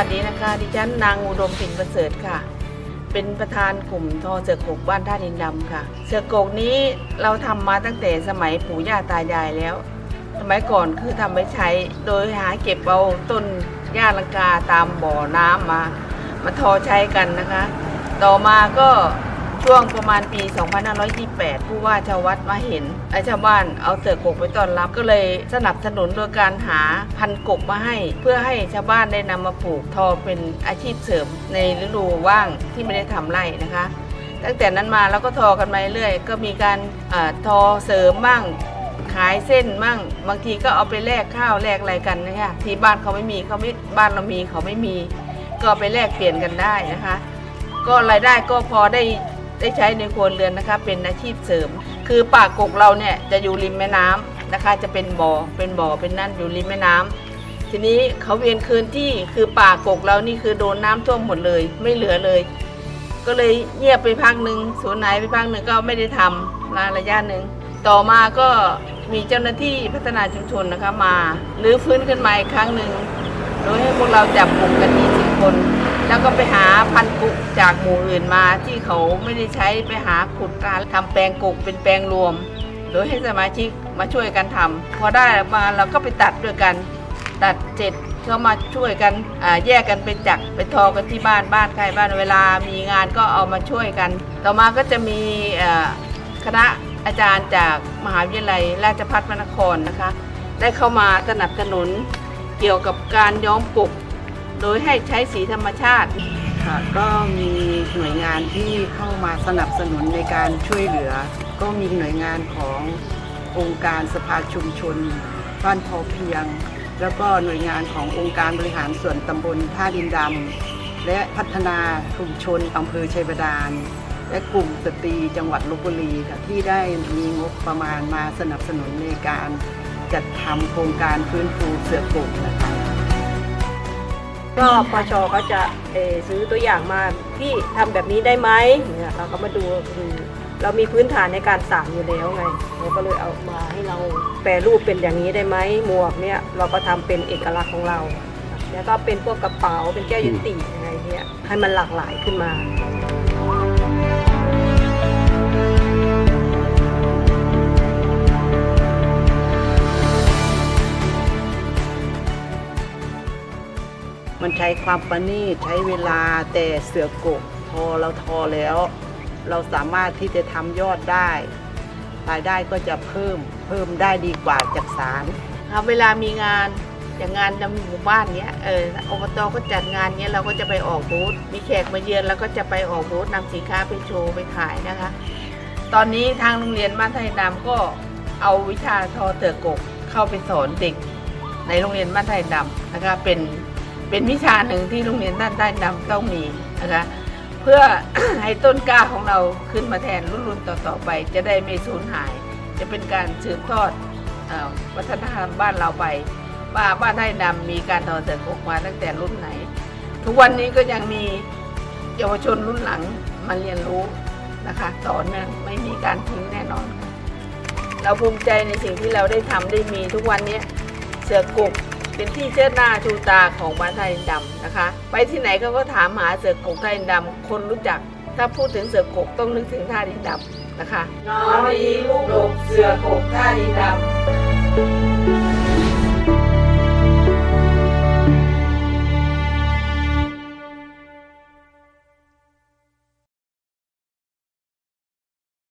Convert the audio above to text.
สวัสดีนะคะ ดิฉันนางอุดมผินประเสริฐค่ะ เป็นประธานกลุ่มทอเสือกกบ้านท่าดินดำค่ะ เสือกกนี้เราทำมาตั้งแต่สมัยปู่ย่าตายายแล้ว สมัยก่อนคือทำไว้ใช้ โดยหาเก็บเอาต้นหญ้าลังกาตามบ่อน้ำมา มาทอใช้กันนะคะ ต่อมาก็ ช่วงประมาณปี 2528 ผู้ว่าชาววัดมาเห็นไอ้ชาวบ้านเอาเสือกกไปต้อนรับก็เลยสนับสนุนโดยการหาพันกบมาให้ เพื่อให้ชาวบ้านได้นำมาปลูกทอเป็นอาชีพเสริมในฤดูว่างที่ไม่ได้ทำไร่นะคะ ตั้งแต่นั้นมาเราก็ทอกันมาเรื่อยก็มีการอทอเสริมบ้างขายเส้นมั่งบางทีก็เอาไปแลกข้าวแลกอะไรกันนะคะที่บ้านเขาไม่มีเขาไม่บ้านเรามีเขาไม่มี ก็ไปแลกเปลี่ยนกันได้นะคะ ก็รายได้ก็พอได้ ได้ใช้ในครัวเรือนนะคะ เป็นอาชีพเสริม คือป่ากกเราเนี่ยจะอยู่ริมแม่น้ำนะคะ จะเป็นบ่อเป็นบ่อเป็นนั่นอยู่ริมแม่น้ำทีนี้เขาเวียนคืนที่คือป่ากกเรานี่คือโดนน้ำท่วมหมดเลย ไม่เหลือเลย ก็เลยเงียบไปพักหนึ่งสูญหายไปพักหนึ่งก็ไม่ได้ทำนานระยะหนึ่งต่อมาก็มีเจ้าหน้าที่พัฒนาชุมชนนะคะมาหรือฟื้นขึ้นมาอีกครั้งหนึ่งโดยให้พวกเราจับกลุ่มกัน20 คน แล้วก็ไปหาพันธุ์กุกจากหมู่อื่นมาที่เขาไม่ได้ใช้ไปหาขุดการทำแปลงกุกเป็นแปลงรวม โดยให้สมาชิกมาช่วยกันทำพอได้มาเราก็ไปตัดด้วยกัน ตัดเสร็จก็มาช่วยกันแยกกันไปจักไปทอกันที่บ้านบ้านใครบ้านเวลามีงานก็เอามาช่วยกัน ต่อมาก็จะมีคณะอาจารย์จากมหาวิทยาลัยราชภัฏพระนครนะคะ ได้เข้ามาสนับสนุนเกี่ยวกับการย้อมปุก โดยให้ใช้สีธรรมชาติ ค่ะก็มีหน่วยงานที่เข้ามาสนับสนุนในการช่วยเหลือ ก็มีหน่วยงานขององค์การสภาชุมชนบ้านพอเพียง แล้วก็หน่วยงานขององค์การบริหารส่วนตำบลท่าดินดำและพัฒนาชุมชนอำเภอชัยบาดาลและกลุ่มสตรีจังหวัดลบบุรีค่ะที่ได้มีงบประมาณมาสนับสนุนในการจัดทำโครงการฟื้นฟูเสือกกนะคะ ก็ปชเขาจะเอ่อซื้อตัวอย่างมาพี่ทำแบบนี้ได้ไหมเนี่ยเราก็มาดูดูเรามีพื้นฐานในการสานอยู่แล้วไงเราก็เลยเอามาให้เราแปรรูปเป็นอย่างนี้ได้ไหมหมวกเนี่ยเราก็ทำเป็นเอกลักษณ์ของเรา แล้วก็เป็นพวกกระเป๋าเป็นแก้วยุติอะไรเงี้ยให้มันหลากหลายขึ้นมา มันใช้ความประณีตใช้เวลาแต่เสือกกพอเราทอแล้ว เราสามารถที่จะทำยอดได้รายได้ก็จะเพิ่มเพิ่มได้ดีกว่าจากสารครับเวลามีงานอย่างงานในหมู่บ้านเนี้ยเอออบตก็จัดงานเนี้ยเราก็จะไปออกบูธมีแขกมาเยือนแล้วก็จะไปออกบูธนำสินค้าไปโชว์ไปขายนะคะ ตอนนี้ทางโรงเรียนบ้านไทยนามก็เอาวิชาทอเตือกกเข้าไปสอนเด็ก ในโรงเรียนบ้านไทยดำนะคะเป็น เป็นวิชาหนึ่งที่โรงเรียนด้านใต้ดำต้องมีนะคะเพื่อให้ต้นกล้าของเราขึ้นมาแทนรุ่นรุ่นต่อๆไป จะได้ไม่สูญหาย จะเป็นการสืบทอดอวัฒนธรรมบ้านเราไปว่าบ้านไทยดำมีการทอเสือกกมาตั้งแต่รุ่นไหน ทุกวันนี้ก็ยังมีเยาวชนรุ่นหลังมาเรียนรู้นะคะต่อเนื่องไม่มีการทิ้งแน่นอน เราภูมิใจในสิ่งที่เราได้ทำได้มีทุกวันนี้เสือกก เป็นที่เชิดหน้าชูตาของบ้านไทยดำนะคะ ไปที่ไหนเขาก็ถามหาเสือกกไทยดำคนรู้จัก ถ้าพูดถึงเสือกกต้องนึกถึงท่าดินดำนะคะนอนีลูกดกเสือกกท่าดินดำ